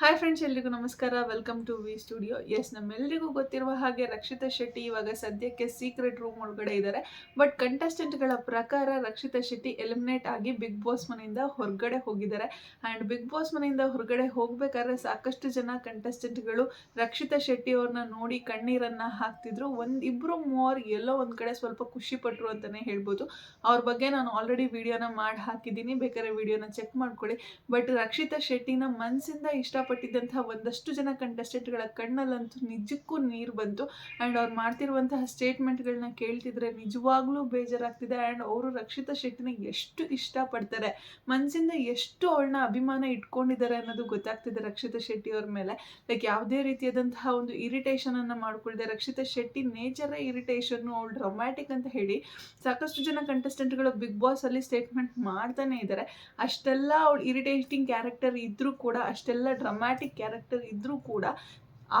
Hi friends ಎಲ್ರಿಗೂ ನಮಸ್ಕಾರ. Welcome to V studio S ನಮ್ಮೆಲ್ಲರಿಗೂ ಗೊತ್ತಿರುವ ಹಾಗೆ ರಕ್ಷಿತಾ ಶೆಟ್ಟಿ ಇವಾಗ ಸದ್ಯಕ್ಕೆ ಸೀಕ್ರೆಟ್ ರೂಮ್ ಒಳಗಡೆ ಇದ್ದಾರೆ ಬಟ್ ಕಂಟೆಸ್ಟೆಂಟ್ಗಳ ಪ್ರಕಾರ ರಕ್ಷಿತಾ ಶೆಟ್ಟಿ ಎಲಿಮಿನೇಟ್ ಆಗಿ ಬಿಗ್ ಬಾಸ್ ಮನೆಯಿಂದ ಹೊರಗಡೆ ಹೋಗಿದ್ದಾರೆ. ಆ್ಯಂಡ್ ಬಿಗ್ ಬಾಸ್ ಮನೆಯಿಂದ ಹೊರಗಡೆ ಹೋಗಬೇಕಾದ್ರೆ ಸಾಕಷ್ಟು ಜನ ಕಂಟೆಸ್ಟೆಂಟ್ಗಳು ರಕ್ಷಿತಾ ಶೆಟ್ಟಿ ಅವ್ರನ್ನ ನೋಡಿ ಕಣ್ಣೀರನ್ನು ಹಾಕ್ತಿದ್ರು. ಒಂದು ಇಬ್ಬರು ಮೂವರು ಎಲ್ಲೋ ಒಂದು ಕಡೆ ಸ್ವಲ್ಪ ಖುಷಿ ಪಟ್ರು ಅಂತಲೇ ಹೇಳ್ಬೋದು. ಅವ್ರ ಬಗ್ಗೆ ನಾನು ಆಲ್ರೆಡಿ ವಿಡಿಯೋನ ಮಾಡಿ ಹಾಕಿದ್ದೀನಿ. ಬೇಕಾದ್ರೆ ವಿಡಿಯೋನ ಚೆಕ್ ಮಾಡ್ಕೊಳ್ಳಿ. ಬಟ್ ರಕ್ಷಿತಾ ಶೆಟ್ಟಿನ ಮನಸ್ಸಿಂದ ಇಷ್ಟಪಟ್ಟಿದ್ದಂತಹ ಒಂದಷ್ಟು ಜನ ಕಂಟೆಸ್ಟೆಂಟ್ಗಳ ಕಣ್ಣಲ್ಲಂತೂ ನಿಜಕ್ಕೂ ನೀರು ಬಂತು. ಆ್ಯಂಡ್ ಅವ್ರು ಮಾಡ್ತಿರುವಂತಹ ಸ್ಟೇಟ್ಮೆಂಟ್ಗಳನ್ನ ಕೇಳ್ತಿದ್ರೆ ನಿಜವಾಗ್ಲೂ ಬೇಜಾರಾಗ್ತಿದೆ. ಆ್ಯಂಡ್ ಅವರು ರಕ್ಷಿತಾ ಶೆಟ್ಟಿನ ಎಷ್ಟು ಇಷ್ಟಪಡ್ತಾರೆ. ಮನಸ್ಸಿಂದ ಎಷ್ಟು ಅವಳನ್ನ ಅಭಿಮಾನ ಇಟ್ಕೊಂಡಿದ್ದಾರೆ ಅನ್ನೋದು ಗೊತ್ತಾಗ್ತಿದೆ ರಕ್ಷಿತಾ ಶೆಟ್ಟಿ ಅವ್ರ ಮೇಲೆ. ಲೈಕ್ ಯಾವುದೇ ರೀತಿಯಾದಂತಹ ಒಂದು ಇರಿಟೇಷನ್ ಅನ್ನ ಮಾಡ್ಕೊಳ್ದೆ ರಕ್ಷಿತಾ ಶೆಟ್ಟಿ ನೇಚರೇ ಇರಿಟೇಷನ್ನು ಅವಳು ಡ್ರಮ್ಯಾಟಿಕ್ ಅಂತ ಹೇಳಿ ಸಾಕಷ್ಟು ಜನ ಕಂಟೆಸ್ಟೆಂಟ್ಗಳು ಬಿಗ್ ಬಾಸ್ ಅಲ್ಲಿ ಸ್ಟೇಟ್ಮೆಂಟ್ ಮಾಡ್ತಾನೆ ಇದ್ದಾರೆ ಅಷ್ಟೆಲ್ಲ ಅವಳು ಇರಿಟೇಟಿಂಗ್ ಕ್ಯಾರೆಕ್ಟರ್ ಇದ್ರೂ ಕೂಡ ಅಷ್ಟೆಲ್ಲ ಡ್ರಮ್ಯಾಟಿಕ್ ಕ್ಯಾರೆಕ್ಟರ್ ಇದ್ರೂ ಕೂಡ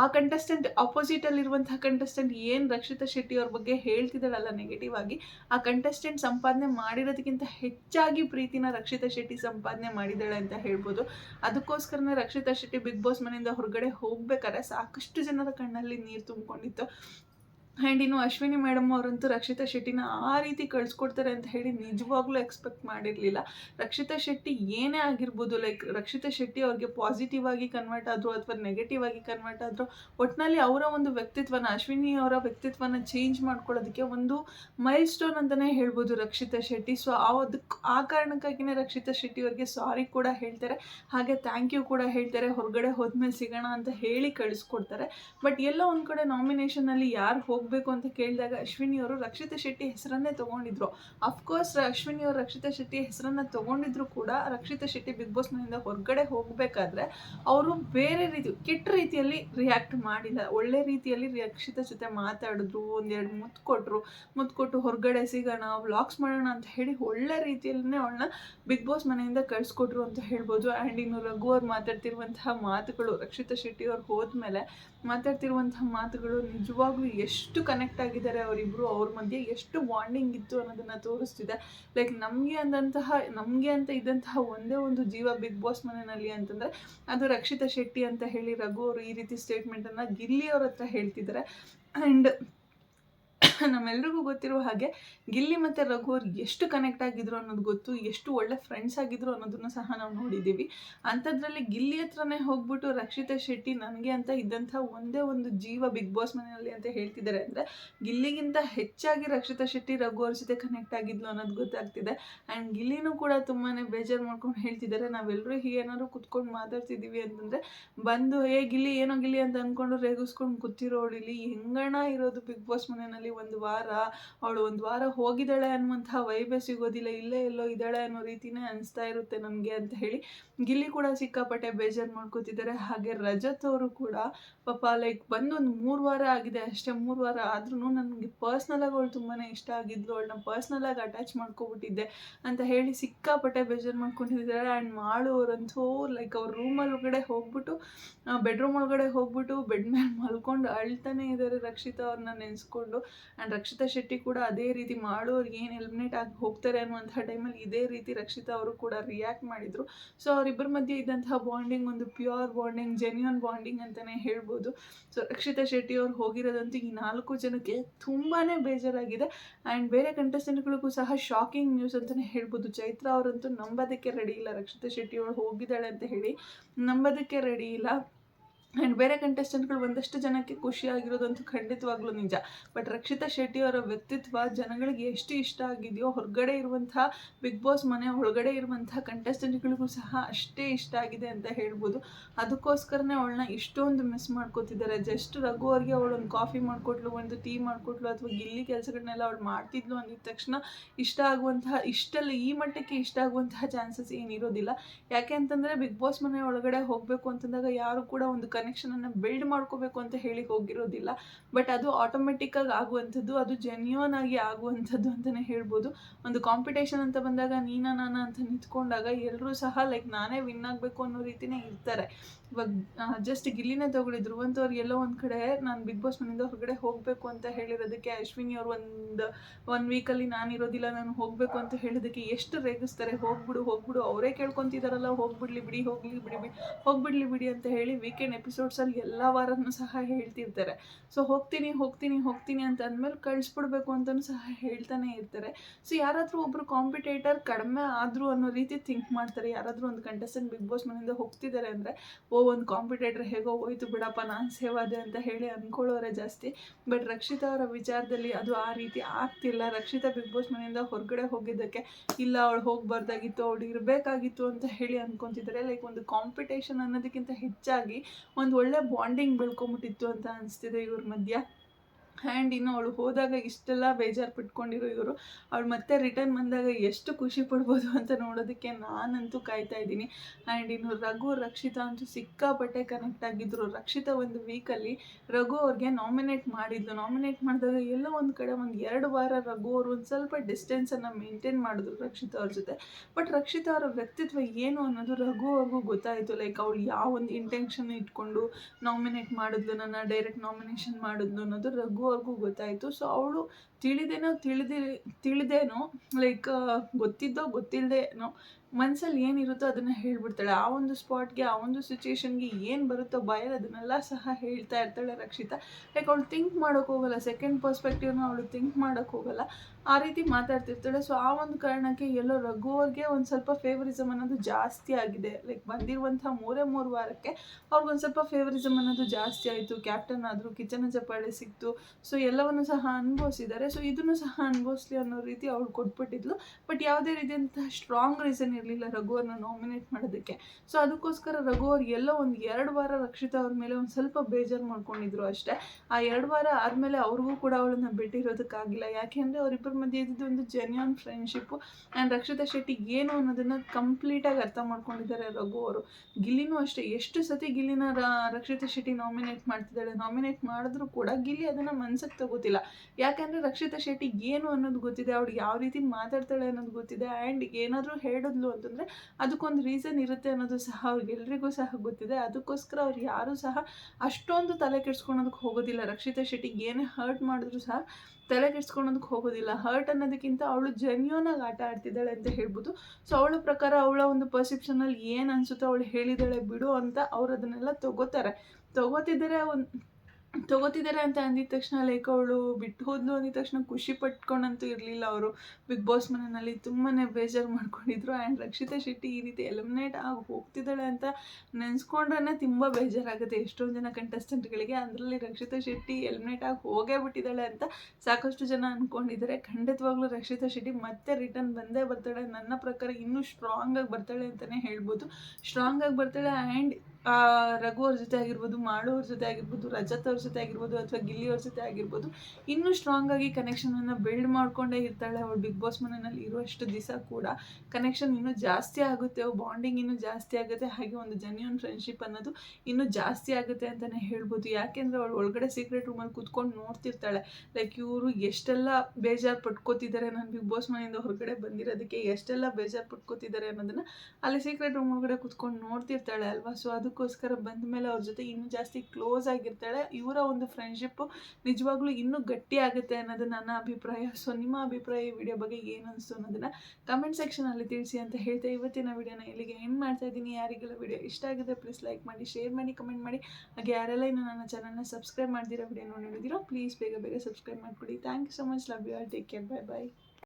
ಆ ಕಂಟೆಸ್ಟೆಂಟ್ ಅಪೋಸಿಟ್ ಅಲ್ಲಿರುವಂತಹ ಕಂಟೆಸ್ಟೆಂಟ್ ಏನು ರಕ್ಷಿತಾ ಶೆಟ್ಟಿ ಅವ್ರ ಬಗ್ಗೆ ಹೇಳ್ತಿದ್ದಾಳಲ್ಲ ನೆಗೆಟಿವ್ ಆಗಿ, ಆ ಕಂಟೆಸ್ಟೆಂಟ್ ಸಂಪಾದನೆ ಮಾಡಿರೋದಕ್ಕಿಂತ ಹೆಚ್ಚಾಗಿ ಪ್ರೀತಿನ ರಕ್ಷಿತಾ ಶೆಟ್ಟಿ ಸಂಪಾದನೆ ಮಾಡಿದ್ದಾಳೆ ಅಂತ ಹೇಳ್ಬೋದು. ಅದಕ್ಕೋಸ್ಕರನೇ ರಕ್ಷಿತಾ ಶೆಟ್ಟಿ ಬಿಗ್ ಬಾಸ್ ಮನೆಯಿಂದ ಹೊರಗಡೆ ಹೋಗ್ಬೇಕಾದ್ರೆ ಸಾಕಷ್ಟು ಜನರ ಕಣ್ಣಲ್ಲಿ ನೀರು ತುಂಬಿಕೊಂಡಿತ್ತು. ಆ್ಯಂಡ್ ಇನ್ನು ಅಶ್ವಿನಿ ಮೇಡಮ್ ಅವರಂತೂ ರಕ್ಷಿತಾ ಶೆಟ್ಟಿನ ಆ ರೀತಿ ಕಳಿಸ್ಕೊಡ್ತಾರೆ ಅಂತ ಹೇಳಿ ನಿಜವಾಗ್ಲೂ ಎಕ್ಸ್ಪೆಕ್ಟ್ ಮಾಡಿರಲಿಲ್ಲ. ರಕ್ಷಿತಾ ಶೆಟ್ಟಿ ಏನೇ ಆಗಿರ್ಬೋದು ಲೈಕ್ ರಕ್ಷಿತಾ ಶೆಟ್ಟಿ ಅವ್ರಿಗೆ ಪಾಸಿಟಿವ್ ಆಗಿ ಕನ್ವರ್ಟ್ ಆದರು ಅಥವಾ ನೆಗೆಟಿವ್ ಆಗಿ ಕನ್ವರ್ಟ್ ಆದರೂ ಒಟ್ಟಿನಲ್ಲಿ ಅವರ ಒಂದು ವ್ಯಕ್ತಿತ್ವನ, ಅಶ್ವಿನಿ ಅವರ ವ್ಯಕ್ತಿತ್ವನ ಚೇಂಜ್ ಮಾಡ್ಕೊಳ್ಳೋದಕ್ಕೆ ಒಂದು ಮೈಲ್ ಸ್ಟೋನ್ ಅಂತಲೇ ಹೇಳ್ಬೋದು ರಕ್ಷಿತಾ ಶೆಟ್ಟಿ. ಸೊ ಆ ಅದಕ್ಕೆ ಆ ಕಾರಣಕ್ಕಾಗಿಯೇ ರಕ್ಷಿತಾ ಶೆಟ್ಟಿ ಅವ್ರಿಗೆ ಸಾರಿ ಕೂಡ ಹೇಳ್ತಾರೆ. ಹಾಗೆ ಥ್ಯಾಂಕ್ ಯು ಕೂಡ ಹೇಳ್ತಾರೆ. ಹೊರಗಡೆ ಹೋದ್ಮೇಲೆ ಸಿಗೋಣ ಅಂತ ಹೇಳಿ ಕಳಿಸ್ಕೊಡ್ತಾರೆ. ಬಟ್ ಎಲ್ಲ ಒಂದು ಕಡೆ ನಾಮಿನೇಷನಲ್ಲಿ ಯಾರು ಹೋಗಬೇಕು ಅಂತ ಕೇಳಿದಾಗ ಅಶ್ವಿನಿ ಅವರು ರಕ್ಷಿತಾ ಶೆಟ್ಟಿ ಹೆಸರನ್ನೇ ತೊಗೊಂಡಿದ್ರು. ಅಫ್ಕೋರ್ಸ್ ಅಶ್ವಿನಿ ಅವರು ರಕ್ಷಿತಾ ಶೆಟ್ಟಿ ಹೆಸರನ್ನ ತೊಗೊಂಡಿದ್ರು ಕೂಡ ರಕ್ಷಿತಾ ಶೆಟ್ಟಿ ಬಿಗ್ ಬಾಸ್ ಮನೆಯಿಂದ ಹೊರಗಡೆ ಹೋಗಬೇಕಾದ್ರೆ ಅವರು ಬೇರೆ ರೀತಿ, ಕೆಟ್ಟ ರೀತಿಯಲ್ಲಿ ರಿಯಾಕ್ಟ್ ಮಾಡಿಲ್ಲ. ಒಳ್ಳೆ ರೀತಿಯಲ್ಲಿ ರಕ್ಷಿತಾ ಜೊತೆ ಮಾತಾಡಿದ್ರು, ಒಂದೆರಡು ಮುತ್ತು ಕೊಟ್ಟರು ಮುತ್ತು ಕೊಟ್ಟು ಹೊರಗಡೆ ಸಿಗೋಣ ವ್ಲಾಗ್ಸ್ ಮಾಡೋಣ ಅಂತ ಹೇಳಿ ಒಳ್ಳೆ ರೀತಿಯಲ್ಲೇ ಅವಳನ್ನ ಬಿಗ್ ಬಾಸ್ ಮನೆಯಿಂದ ಕಳಿಸ್ಕೊಟ್ರು ಅಂತ ಹೇಳ್ಬೋದು. ಆ್ಯಂಡ್ ಇನ್ನು ರಘು ಅವ್ರು ಮಾತಾಡ್ತಿರುವಂತಹ ಮಾತುಗಳು, ರಕ್ಷಿತಾ ಶೆಟ್ಟಿ ಅವ್ರು ಹೋದ್ಮೇಲೆ ಮಾತಾಡ್ತಿರುವಂತಹ ಮಾತುಗಳು ನಿಜವಾಗ್ಲೂ ಎಷ್ಟು ಕನೆಕ್ಟ್ ಆಗಿದ್ದಾರೆ ಅವರಿಬ್ಬರು ಅವ್ರ ಮಧ್ಯೆ ಎಷ್ಟು ಬಾಂಡಿಂಗ್ ಇತ್ತು ಅನ್ನೋದನ್ನ ತೋರಿಸ್ತಿದೆ. ಲೈಕ್ ನಮಗೆ ಅಂದಂತಹ, ನಮಗೆ ಅಂತ ಇದ್ದಂತಹ ಒಂದೇ ಒಂದು ಜೀವ ಬಿಗ್ ಬಾಸ್ ಮನೆಯಲ್ಲಿ ಅಂತಂದ್ರೆ, ಅದು ರಕ್ಷಿತಾ ಶೆಟ್ಟಿ ಅಂತ ಹೇಳಿ ರಘು ಅವರು ಈ ರೀತಿ ಸ್ಟೇಟ್ಮೆಂಟನ್ನು ಗಿಲ್ಲಿ ಅವ್ರ ಹತ್ರ ಹೇಳ್ತಿದ್ದಾರೆ. ಆ್ಯಂಡ್ ನಮ್ಮೆಲ್ರಿಗೂ ಗೊತ್ತಿರುವ ಹಾಗೆ ಗಿಲ್ಲಿ ಮತ್ತು ರಘು ಅವ್ರು ಎಷ್ಟು ಕನೆಕ್ಟ್ ಆಗಿದ್ರು ಅನ್ನೋದು ಗೊತ್ತು, ಎಷ್ಟು ಒಳ್ಳೆ ಫ್ರೆಂಡ್ಸ್ ಆಗಿದ್ರು ಅನ್ನೋದನ್ನು ಸಹ ನಾವು ನೋಡಿದ್ದೀವಿ ಅಂಥದ್ರಲ್ಲಿ ಗಿಲ್ಲಿ ಹತ್ರನೇ ಹೋಗ್ಬಿಟ್ಟು ರಕ್ಷಿತಾ ಶೆಟ್ಟಿ ನನಗೆ ಅಂತ ಇದ್ದಂಥ ಒಂದೇ ಒಂದು ಜೀವ ಬಿಗ್ ಬಾಸ್ ಮನೆಯಲ್ಲಿ ಅಂತ ಹೇಳ್ತಿದ್ದಾರೆ ಅಂದರೆ ಗಿಲ್ಲಿಗಿಂತ ಹೆಚ್ಚಾಗಿ ರಕ್ಷಿತಾ ಶೆಟ್ಟಿ ರಘು ಅವ್ರ ಜೊತೆ ಕನೆಕ್ಟ್ ಆಗಿದ್ಲು ಅನ್ನೋದು ಗೊತ್ತಾಗ್ತಿದೆ. ಆ್ಯಂಡ್ ಗಿಲ್ಲಿನೂ ಕೂಡ ತುಂಬಾ ಬೇಜಾರು ಮಾಡ್ಕೊಂಡು ಹೇಳ್ತಿದ್ದಾರೆ ನಾವೆಲ್ಲರೂ ಏನಾದ್ರು ಕುತ್ಕೊಂಡು ಮಾತಾಡ್ತಿದ್ದೀವಿ ಅಂತಂದರೆ ಬಂದು, ಏ ಗಿಲ್ಲಿ, ಏನೋ ಗಿಲ್ಲಿ ಅಂತ ಅಂದ್ಕೊಂಡು ರೇಗಿಸ್ಕೊಂಡು ಕೂತಿರೋಳಿಲಿ ಹೆಂಗಣ ಇರೋದು ಬಿಗ್ ಬಾಸ್ ಮನೆಯಲ್ಲಿ ಒಂದು ವಾರ, ಅವಳು ಒಂದು ವಾರ ಹೋಗಿದ್ದಾಳೆ ಅನ್ನುವಂತಹ ವೈಭ ಸಿಗೋದಿಲ್ಲ, ಇಲ್ಲೇ ಎಲ್ಲೋ ಇದ್ದಾಳೆ ಅನ್ನೋ ರೀತಿನೇ ಅನಿಸ್ತಾ ಇರುತ್ತೆ ನಮಗೆ ಅಂತ ಹೇಳಿ ಗಿಲ್ಲಿ ಕೂಡ ಸಿಕ್ಕಾಪಟ್ಟೆ ಬೇಜಾರು ಮಾಡ್ಕೋತಿದ್ದಾರೆ. ಹಾಗೆ ರಜತ್ ಅವರು ಕೂಡ ಪಾಪ ಲೈಕ್ ಬಂದು ಒಂದು ಮೂರು ವಾರ ಆಗಿದೆ, ಅಷ್ಟೇ ಮೂರು ವಾರ ಆದ್ರೂ ನನಗೆ ಪರ್ಸ್ನಲಾಗಿ ಅವಳು ತುಂಬಾ ಇಷ್ಟ ಆಗಿದ್ಲು, ಅವಳನ್ನ ಪರ್ಸ್ನಲಾಗಿ ಅಟ್ಯಾಚ್ ಮಾಡ್ಕೊಬಿಟ್ಟಿದ್ದೆ ಅಂತ ಹೇಳಿ ಸಿಕ್ಕಾಪಟ್ಟೆ ಬೇಜಾರು ಮಾಡ್ಕೊಂಡಿದ್ದಾರೆ ಆ್ಯಂಡ್ ಮಾಳು ಅವರಂತೂ ಲೈಕ್ ಅವ್ರ ರೂಮ್ ಒಳಗಡೆ ಹೋಗ್ಬಿಟ್ಟು ಬೆಡ್ರೂಮ್ ಒಳಗಡೆ ಹೋಗ್ಬಿಟ್ಟು ಬೆಡ್ ಮೇಲೆ ಮಲ್ಕೊಂಡು ಅಳ್ತಾನೆ ಇದ್ದಾರೆ ರಕ್ಷಿತಾ ಅವ್ರನ್ನ ನೆನೆಸ್ಕೊಂಡು. ಆ್ಯಂಡ್ ರಕ್ಷಿತಾ ಶೆಟ್ಟಿ ಕೂಡ ಅದೇ ರೀತಿ ಮಾಡೋರು ಏನು ಎಲಿಮಿನೇಟ್ ಆಗಿ ಹೋಗ್ತಾರೆ ಅನ್ನುವಂಥ ಟೈಮಲ್ಲಿ ಇದೇ ರೀತಿ ರಕ್ಷಿತಾ ಅವರು ಕೂಡ ರಿಯಾಕ್ಟ್ ಮಾಡಿದರು. ಸೊ ಅವರಿಬ್ಬರ ಮಧ್ಯೆ ಇದ್ದಂತಹ ಬಾಂಡಿಂಗ್ ಒಂದು ಪ್ಯೂರ್ ಬಾಂಡಿಂಗ್ ಜೆನ್ಯೂನ್ ಬಾಂಡಿಂಗ್ ಅಂತಲೇ ಹೇಳ್ಬೋದು. ಸೊ ರಕ್ಷಿತಾ ಶೆಟ್ಟಿ ಅವ್ರು ಹೋಗಿರೋದಂತೂ ಈ ನಾಲ್ಕು ಜನಕ್ಕೆ ತುಂಬಾ ಬೇಜಾರಾಗಿದೆ. ಆ್ಯಂಡ್ ಬೇರೆ ಕಂಟೆಸ್ಟೆಂಟ್ಗಳಿಗೂ ಸಹ ಶಾಕಿಂಗ್ ನ್ಯೂಸ್ ಅಂತಲೇ ಹೇಳ್ಬೋದು. ಚೈತ್ರ ಅವರಂತೂ ನಂಬೋದಕ್ಕೆ ರೆಡಿ ಇಲ್ಲ. ರಕ್ಷಿತಾ ಶೆಟ್ಟಿ ಅವಳು ಹೋಗಿದ್ದಾಳೆ ಅಂತ ಹೇಳಿ ನಂಬೋದಕ್ಕೆ ರೆಡಿ ಇಲ್ಲ. ಆ್ಯಂಡ್ ಬೇರೆ ಕಂಟೆಸ್ಟೆಂಟ್ಗಳು ಒಂದಷ್ಟು ಜನಕ್ಕೆ ಖುಷಿಯಾಗಿರೋದಂತೂ ಖಂಡಿತವಾಗ್ಲೂ ನಿಜ. ಬಟ್ ರಕ್ಷಿತಾ ಶೆಟ್ಟಿ ಅವರ ವ್ಯಕ್ತಿತ್ವ ಜನಗಳಿಗೆ ಎಷ್ಟು ಇಷ್ಟ ಆಗಿದೆಯೋ, ಹೊರಗಡೆ ಇರುವಂಥ ಬಿಗ್ ಬಾಸ್ ಮನೆ, ಒಳಗಡೆ ಇರುವಂಥ ಕಂಟೆಸ್ಟೆಂಟ್ಗಳಿಗೂ ಸಹ ಅಷ್ಟೇ ಇಷ್ಟ ಆಗಿದೆ ಅಂತ ಹೇಳ್ಬೋದು. ಅದಕ್ಕೋಸ್ಕರನೇ ಅವಳನ್ನ ಇಷ್ಟೊಂದು ಮಿಸ್ ಮಾಡ್ಕೋತಿದ್ದಾರೆ. ಜಸ್ಟ್ ರಘು ಅವ್ರಿಗೆ ಅವಳೊಂದು ಕಾಫಿ ಮಾಡಿಕೊಟ್ಲು, ಒಂದು ಟೀ ಮಾಡಿಕೊಟ್ಲು, ಅಥವಾ ಗಿಲ್ಲಿ ಕೆಲಸಗಳನ್ನೆಲ್ಲ ಅವಳು ಮಾಡ್ತಿದ್ಲು ಅಂದಿದ ತಕ್ಷಣ ಇಷ್ಟ ಆಗುವಂತಹ, ಇಷ್ಟಲ್ಲಿ ಈ ಮಟ್ಟಕ್ಕೆ ಇಷ್ಟ ಆಗುವಂತಹ ಚಾನ್ಸಸ್ ಏನಿರೋದಿಲ್ಲ. ಯಾಕೆ ಅಂತಂದರೆ ಬಿಗ್ ಬಾಸ್ ಮನೆ ಒಳಗಡೆ ಹೋಗಬೇಕು ಅಂತಂದಾಗ ಯಾರು ಕೂಡ ಒಂದು ಕನೆಕ್ಷನನ್ನು ಬಿಲ್ಡ್ ಮಾಡ್ಕೋಬೇಕು ಅಂತ ಹೇಳಿ ಹೋಗಿರೋದಿಲ್ಲ. ಬಟ್ ಅದು ಆಟೋಮೆಟಿಕ್ಕಾಗಿ ಆಗುವಂಥದ್ದು, ಅದು ಜೆನ್ಯೂನ್ ಆಗಿ ಆಗುವಂಥದ್ದು ಅಂತಲೇ ಹೇಳ್ಬೋದು. ಒಂದು ಕಾಂಪಿಟೇಷನ್ ಅಂತ ಬಂದಾಗ ನೀನ, ನಾನ ಅಂತ ನಿಂತ್ಕೊಂಡಾಗ ಎಲ್ಲರೂ ಸಹ ಲೈಕ್ ನಾನೇ ವಿನ್ ಆಗಬೇಕು ಅನ್ನೋ ರೀತಿನೇ ಇರ್ತಾರೆ. ಇವಾಗ ಜಸ್ಟ್ ಗಿಲ್ಲಿನೇ ತಗೊಳ್ಳಿ ಧ್ರುವಂತವ್ರು ಎಲ್ಲೋ ಒಂದು ಕಡೆ, ನಾನು ಬಿಗ್ ಬಾಸ್ ಮನೆಯಿಂದ ಹೊರಗಡೆ ಹೋಗಬೇಕು ಅಂತ ಹೇಳಿರೋದಕ್ಕೆ ಅಶ್ವಿನಿ ಅವ್ರು ಒಂದು ಒನ್ ವೀಕಲ್ಲಿ ನಾನು ಇರೋದಿಲ್ಲ, ನಾನು ಹೋಗಬೇಕು ಅಂತ ಹೇಳಿದಕ್ಕೆ ಎಷ್ಟು ರೇಗಿಸ್ತಾರೆ? ಹೋಗ್ಬಿಡು ಹೋಗ್ಬಿಡು, ಅವರೇ ಕೇಳ್ಕೊತಿದಾರಲ್ಲ, ಹೋಗ್ಬಿಡ್ಲಿ ಬಿಡಿ, ಹೋಗ್ಲಿ ಬಿಡಿ ಬಿಡಿ, ಹೋಗ್ಬಿಡ್ಲಿ ಬಿಡಿ ಅಂತ ಹೇಳಿ ವೀಕೆಂಡ್ ಎಪಿಸೋಡ್ಸಲ್ಲಿ ಎಲ್ಲ ವಾರನೂ ಸಹ ಹೇಳ್ತಿರ್ತಾರೆ. ಸೊ ಹೋಗ್ತೀನಿ ಹೋಗ್ತೀನಿ ಹೋಗ್ತೀನಿ ಅಂತ ಅಂದಮೇಲೆ ಕಳಿಸ್ಬಿಡ್ಬೇಕು ಅಂತಲೂ ಸಹ ಹೇಳ್ತಾನೆ ಇರ್ತಾರೆ. ಸೊ ಯಾರಾದರೂ ಒಬ್ಬರು ಕಾಂಪಿಟೇಟರ್ ಕಡಿಮೆ ಆದರೂ ಅನ್ನೋ ರೀತಿ ಥಿಂಕ್ ಮಾಡ್ತಾರೆ. ಯಾರಾದರೂ ಒಂದು ಕಂಟೆಸ್ಟೆಂಟ್ ಬಿಗ್ ಬಾಸ್ ಮನೆಯಿಂದ ಹೋಗ್ತಿದ್ದಾರೆ ಅಂದರೆ, ಓ, ಒಂದು ಕಾಂಪಿಟೇಟರ್ ಹೇಗೋ ಹೋಯ್ತು ಬಿಡಪ್ಪ, ನಾನು ಸೇವಾದೆ ಅಂತ ಹೇಳಿ ಅಂದ್ಕೊಳ್ಳೋರೆ ಜಾಸ್ತಿ. ಬಟ್ ರಕ್ಷಿತಾ ಅವರ ವಿಚಾರದಲ್ಲಿ ಅದು ಆ ರೀತಿ ಆಗ್ತಿಲ್ಲ. ರಕ್ಷಿತಾ ಬಿಗ್ ಬಾಸ್ ಮನೆಯಿಂದ ಹೊರಗಡೆ ಹೋಗಿದ್ದಕ್ಕೆ, ಇಲ್ಲ, ಅವಳು ಹೋಗಬಾರ್ದಾಗಿತ್ತು, ಅವಳು ಇರಬೇಕಾಗಿತ್ತು ಅಂತ ಹೇಳಿ ಅಂದ್ಕೊತಿದ್ದಾರೆ ಲೈಕ್ ಒಂದು ಕಾಂಪಿಟೇಷನ್ ಅನ್ನೋದಕ್ಕಿಂತ ಹೆಚ್ಚಾಗಿ ಒಂದು ಒಳ್ಳೆ ಬಾಂಡಿಂಗ್ ಬೆಳ್ಕೊಂಬಿಟ್ಟಿತ್ತು ಅಂತ ಅನಿಸ್ತಿದೆ ಇವ್ರ ಮಧ್ಯ. ಆ್ಯಂಡ್ ಇನ್ನು ಅವಳು ಹೋದಾಗ ಇಷ್ಟೆಲ್ಲ ಬೇಜಾರು ಪಟ್ಕೊಂಡಿರೋ ಇವರು. ಅವಳು ಮತ್ತೆ ರಿಟರ್ನ್ ಬಂದಾಗ ಎಷ್ಟು ಖುಷಿ ಪಡ್ಬೋದು ಅಂತ ನೋಡೋದಕ್ಕೆ ನಾನಂತೂ ಕಾಯ್ತಾ ಇದ್ದೀನಿ. ಆ್ಯಂಡ್ ಇನ್ನು ರಘು, ರಕ್ಷಿತಾ ಅಂತೂ ಸಿಕ್ಕಾಪಟ್ಟೆ ಕನೆಕ್ಟ್ ಆಗಿದ್ದರು ರಕ್ಷಿತಾ ಒಂದು ವೀಕಲ್ಲಿ ರಘು ಅವ್ರಿಗೆ ನಾಮಿನೇಟ್ ಮಾಡಿದ್ಲು. ನಾಮಿನೇಟ್ ಮಾಡಿದಾಗ ಎಲ್ಲೋ ಒಂದು ಕಡೆ ಒಂದು ಎರಡು ವಾರ ರಘು ಅವರು ಒಂದು ಸ್ವಲ್ಪ ಡಿಸ್ಟೆನ್ಸನ್ನು ಮೇಂಟೈನ್ ಮಾಡಿದ್ರು ರಕ್ಷಿತಾ ಅವ್ರ ಜೊತೆ. ಬಟ್ ರಕ್ಷಿತಾ ಅವರ ವ್ಯಕ್ತಿತ್ವ ಏನು ಅನ್ನೋದು ರಘು ಅವ್ರಿಗೂ ಗೊತ್ತಾಯಿತು. ಲೈಕ್ ಅವಳು ಯಾವ ಒಂದು ಇಂಟೆನ್ಷನ್ ಇಟ್ಕೊಂಡು ನಾಮಿನೇಟ್ ಮಾಡಿದ್ಲು, ನನ್ನ ಡೈರೆಕ್ಟ್ ನಾಮಿನೇಷನ್ ಮಾಡಿದ್ಲು ಅನ್ನೋದು ರಘು ಅವ್ರಿಗೂ ಗೊತ್ತಾಯಿತು. ಸೊ ಅವಳು ತಿಳಿದೇನೋ ತಿಳಿದಿ ತಿಳಿದೇನೋ ಲೈಕ್ ಗೊತ್ತಿದ್ದೋ ಗೊತ್ತಿಲ್ಲದೇನೋ ಮನಸ್ಸಲ್ಲಿ ಏನಿರುತ್ತೋ ಅದನ್ನು ಹೇಳ್ಬಿಡ್ತಾಳೆ. ಆ ಒಂದು ಸ್ಪಾಟ್ಗೆ, ಆ ಒಂದು ಸಿಚುವೇಶನ್ಗೆ ಏನು ಬರುತ್ತೋ ಬಾಯಲ್ಲಿ ಅದನ್ನೆಲ್ಲ ಸಹ ಹೇಳ್ತಾ ಇರ್ತಾಳೆ ರಕ್ಷಿತಾ. ಲೈಕ್ ಅವಳು ಥಿಂಕ್ ಮಾಡೋಕೆ ಹೋಗಲ್ಲ, ಸೆಕೆಂಡ್ ಪರ್ಸ್ಪೆಕ್ಟಿವ್ನ ಅವಳು ಥಿಂಕ್ ಮಾಡೋಕೆ ಹೋಗಲ್ಲ. ಆ ರೀತಿ ಮಾತಾಡ್ತಿರ್ತಾಳೆ. ಸೊ ಆ ಒಂದು ಕಾರಣಕ್ಕೆ ಎಲ್ಲೋ ರಘು ಅವ್ರಿಗೆ ಒಂದು ಸ್ವಲ್ಪ ಫೇವರಿಸಮ್ ಅನ್ನೋದು ಜಾಸ್ತಿ ಆಗಿದೆ. ಲೈಕ್ ಬಂದಿರುವಂಥ ಮೂರೇ ಮೂರು ವಾರಕ್ಕೆ ಅವ್ರಿಗೊಂದು ಸ್ವಲ್ಪ ಫೇವರಿಸಮ್ ಅನ್ನೋದು ಜಾಸ್ತಿ ಆಯಿತು. ಕ್ಯಾಪ್ಟನ್ ಆದರೂ ಕಿಚನ ಚಪ್ಪಾಳೆ ಸಿಕ್ತು. ಸೊ ಎಲ್ಲವನ್ನು ಸಹ ಅನುಭವಿಸಿದ್ದಾರೆ. ಸೊ ಇದನ್ನು ಸಹ ಅನುಭವಿಸ್ಲಿ ಅನ್ನೋ ರೀತಿ ಅವಳು ಕೊಟ್ಬಿಟ್ಟಿದ್ಲು. ಬಟ್ ಯಾವುದೇ ರೀತಿಯಂತಹ ಸ್ಟ್ರಾಂಗ್ ರೀಸನ್ ಇರಲಿಲ್ಲ ರಘುವನ್ನ ನಾಮಿನೇಟ್ ಮಾಡೋದಕ್ಕೆ. ಸೊ ಅದಕ್ಕೋಸ್ಕರ ರಘು ಅವ್ರು ಎಲ್ಲೋ ಒಂದು ಎರಡು ವಾರ ರಕ್ಷಿತಾ ಅವ್ರ ಮೇಲೆ ಒಂದು ಸ್ವಲ್ಪ ಬೇಜಾರು ಮಾಡ್ಕೊಂಡಿದ್ರು ಅಷ್ಟೇ. ಆ ಎರಡು ವಾರ ಆದಮೇಲೆ ಅವ್ರಿಗೂ ಕೂಡ ಅವಳನ್ನ ಬಿಟ್ಟಿರೋದಕ್ಕಾಗಿಲ್ಲ. ಯಾಕೆಂದರೆ ಅವರಿಬ್ಬರ ಮಧ್ಯೆ ಇದ್ದಿದ್ದು ಒಂದು genuine friendship and Rakshita Shetty ಏನು ಅನ್ನೋದನ್ನು ಕಂಪ್ಲೀಟಾಗಿ ಅರ್ಥ ಮಾಡ್ಕೊಂಡಿದ್ದಾರೆ ರಘು ಅವರು. ಗಿಲ್ಲಿನೂ ಅಷ್ಟೇ. ಎಷ್ಟು ಸತಿ ಗಿಲ್ಲಿನ ರಕ್ಷಿತಾ ಶೆಟ್ಟಿ ನಾಮಿನೇಟ್ ಮಾಡ್ತಿದ್ದಾಳೆ ನಾಮಿನೇಟ್ ಮಾಡಿದ್ರು ಕೂಡ ಗಿಲ್ಲಿ ಅದನ್ನು ಮನ್ಸಿಗೆ ತಗೋತಿಲ್ಲ. ಯಾಕೆಂದರೆ ರಕ್ಷಿತಾ ಶೆಟ್ಟಿ ಏನು ಅನ್ನೋದು ಗೊತ್ತಿದೆ, ಅವಳು ಯಾವ ರೀತಿ ಮಾತಾಡ್ತಾಳೆ ಅನ್ನೋದು ಗೊತ್ತಿದೆ ಆ್ಯಂಡ್ ಏನಾದರೂ ಹೇಳಿದ್ಲು ಅಂತಂದರೆ ಅದಕ್ಕೊಂದು ರೀಸನ್ ಇರುತ್ತೆ ಅನ್ನೋದು ಸಹ ಅವ್ರಿಗೆಲ್ರಿಗೂ ಸಹ ಗೊತ್ತಿದೆ. ಅದಕ್ಕೋಸ್ಕರ ಅವ್ರು ಯಾರೂ ಸಹ ಅಷ್ಟೊಂದು ತಲೆ ಕೆಡ್ಸ್ಕೊಳೋದಕ್ಕೆ ಹೋಗೋದಿಲ್ಲ. ರಕ್ಷಿತಾ ಶೆಟ್ಟಿಗೆ ಏನೇ ಹರ್ಟ್ ಮಾಡಿದ್ರು ಸಹ ತಲೆ ಕೆಡ್ಸ್ಕೊಳೋದಕ್ಕೆ ಹೋಗೋದಿಲ್ಲ. ಹರ್ಟ್ ಅನ್ನೋದಕ್ಕಿಂತ ಅವಳು ಜೆನ್ಯೂನ್ ಆಗಿ ಆಟ ಆಡ್ತಿದ್ದಾಳೆ ಅಂತ ಹೇಳ್ಬೋದು. ಸೊ ಅವಳ ಪ್ರಕಾರ ಅವಳ ಒಂದು ಪರ್ಸೆಪ್ಷನಲ್ಲಿ ಏನು ಅನಿಸುತ್ತೋ ಅವಳು ಹೇಳಿದಾಳೆ ಬಿಡು ಅಂತ ಅವ್ರು ಅದನ್ನೆಲ್ಲ ತಗೋತಾರೆ. ತಗೋತಿದ್ದಾರೆ ಒಂದು ತಗೋತಿದ್ದಾರೆ ಅಂತ ಅಂದಿದ ತಕ್ಷಣ ಲೈಕ್ ಅವಳು ಬಿಟ್ಟು ಹೋದ್ಲು ಅಂದಿದ ತಕ್ಷಣ ಖುಷಿ ಪಟ್ಕೊಂಡಂತೂ ಇರಲಿಲ್ಲ ಅವರು. ಬಿಗ್ ಬಾಸ್ ಮನೆಯಲ್ಲಿ ತುಂಬಾ ಬೇಜಾರು ಮಾಡ್ಕೊಂಡಿದ್ರು. ಆ್ಯಂಡ್ ರಕ್ಷಿತಾ ಶೆಟ್ಟಿ ಈ ರೀತಿ ಎಲಿಮಿನೇಟ್ ಆಗಿ ಹೋಗ್ತಿದ್ದಾಳೆ ಅಂತ ನೆನೆಸ್ಕೊಂಡ್ರೆ ತುಂಬ ಬೇಜಾರಾಗುತ್ತೆ. ಎಷ್ಟೊಂದು ಜನ ಕಂಟೆಸ್ಟೆಂಟ್ಗಳಿಗೆ ಅದರಲ್ಲಿ ರಕ್ಷಿತಾ ಶೆಟ್ಟಿ ಎಲಿಮಿನೇಟ್ ಆಗಿ ಹೋಗೇ ಬಿಟ್ಟಿದ್ದಾಳೆ ಅಂತ ಸಾಕಷ್ಟು ಜನ ಅಂದ್ಕೊಂಡಿದ್ದಾರೆ ಖಂಡಿತವಾಗ್ಲೂ ರಕ್ಷಿತಾ ಶೆಟ್ಟಿ ಮತ್ತೆ ರಿಟರ್ನ್ ಬಂದೇ ಬರ್ತಾಳೆ. ನನ್ನ ಪ್ರಕಾರ ಇನ್ನೂ ಸ್ಟ್ರಾಂಗಾಗಿ ಬರ್ತಾಳೆ ಅಂತಲೇ ಹೇಳ್ಬೋದು. ಸ್ಟ್ರಾಂಗಾಗಿ ಬರ್ತಾಳೆ ಆ್ಯಂಡ್ ರಘು ಅವ್ರ ಜೊತೆ ಆಗಿರ್ಬೋದು ಮಾಡು ಅವ್ರ ಜೊತೆ ಆಗಿರ್ಬೋದು, ರಜತ್ ಅವ್ರ ಜೊತೆ ಆಗಿರ್ಬೋದು ಅಥವಾ ಗಿಲ್ಲಿ ಅವ್ರ ಜೊತೆ ಆಗಿರ್ಬೋದು, ಇನ್ನೂ ಸ್ಟ್ರಾಂಗ್ ಆಗಿ ಕನೆಕ್ಷನನ್ನು ಬಿಲ್ಡ್ ಮಾಡ್ಕೊಂಡೇ ಇರ್ತಾಳೆ ಅವಳು ಬಿಗ್ ಬಾಸ್ ಮನೆಯಲ್ಲಿ ಇರುವಷ್ಟು ದಿವಸ ಕೂಡ. ಕನೆಕ್ಷನ್ ಇನ್ನೂ ಜಾಸ್ತಿ ಆಗುತ್ತೆ ಬಾಂಡಿಂಗ್ ಇನ್ನೂ ಜಾಸ್ತಿ ಆಗುತ್ತೆ, ಹಾಗೆ ಒಂದು ಜೆನ್ಯೂನ್ ಫ್ರೆಂಡ್ಶಿಪ್ ಅನ್ನೋದು ಇನ್ನೂ ಜಾಸ್ತಿ ಆಗುತ್ತೆ ಅಂತಲೇ ಹೇಳ್ಬೋದು. ಯಾಕೆಂದರೆ ಅವ್ಳು ಒಳಗಡೆ ಸೀಕ್ರೆಟ್ ರೂಮಲ್ಲಿ ಕೂತ್ಕೊಂಡು ನೋಡ್ತಿರ್ತಾಳೆ ಲೈಕ್ ಇವರು ಎಷ್ಟೆಲ್ಲ ಬೇಜಾರು ಪಟ್ಕೋತಿದ್ದಾರೆ ನಾನು ಬಿಗ್ ಬಾಸ್ ಮನೆಯಿಂದ ಹೊರಗಡೆ ಬಂದಿರೋದಕ್ಕೆ, ಎಷ್ಟೆಲ್ಲ ಬೇಜಾರು ಪಟ್ಕೋತಿದ್ದಾರೆ ಅನ್ನೋದನ್ನು ಅಲ್ಲಿ ಸೀಕ್ರೆಟ್ ರೂಮ್ ಒಳಗಡೆ ಕೂತ್ಕೊಂಡು ನೋಡ್ತಿರ್ತಾಳೆ ಅಲ್ವಾ? ಸೊ ಅದಕ್ಕೋಸ್ಕರ ಬಂದ ಮೇಲೆ ಅವ್ರ ಜೊತೆ ಇನ್ನೂ ಜಾಸ್ತಿ ಕ್ಲೋಸ್ ಆಗಿರ್ತಾಳೆ. ಇವರ ಒಂದು ಫ್ರೆಂಡ್ಶಿಪ್ಪು ನಿಜವಾಗ್ಲೂ ಇನ್ನೂ ಗಟ್ಟಿ ಆಗುತ್ತೆ ಅನ್ನೋದು ನನ್ನ ಅಭಿಪ್ರಾಯ. ಸೊ ನಿಮ್ಮ ಅಭಿಪ್ರಾಯ ಈ ವಿಡಿಯೋ ಬಗ್ಗೆ ಏನು ಅನಿಸ್ತು ಅನ್ನೋದನ್ನು ಕಮೆಂಟ್ ಸೆಕ್ಷನಲ್ಲಿ ತಿಳಿಸಿ ಅಂತ ಹೇಳ್ತಾ ಇವತ್ತಿನ ವಿಡಿಯೋನ ಇಲ್ಲಿಗೆ ಏನು ಮಾಡ್ತಾ ಇದ್ದೀನಿ. ಯಾರಿಗೆಲ್ಲ ವಿಡಿಯೋ ಇಷ್ಟ ಆಗಿದೆ ಪ್ಲೀಸ್ ಲೈಕ್ ಮಾಡಿ ಶೇರ್ ಮಾಡಿ ಕಮೆಂಟ್ ಮಾಡಿ. ಹಾಗೆ ಯಾರೆಲ್ಲ ಇನ್ನು ನನ್ನ ಚಾನಲ್ನ ಸಬ್ಸ್ಕ್ರೈಬ್ ಮಾಡ್ದಿರೋ ವಿಡಿಯೋ ನೋಡಿದಿರೋ ಪ್ಲೀಸ್ ಬೇಗ ಬೇಗ ಸಬ್ಸ್ಕ್ರೈಬ್ ಮಾಡಿಕೊಡಿ. Thank you so much love you all take care bye bye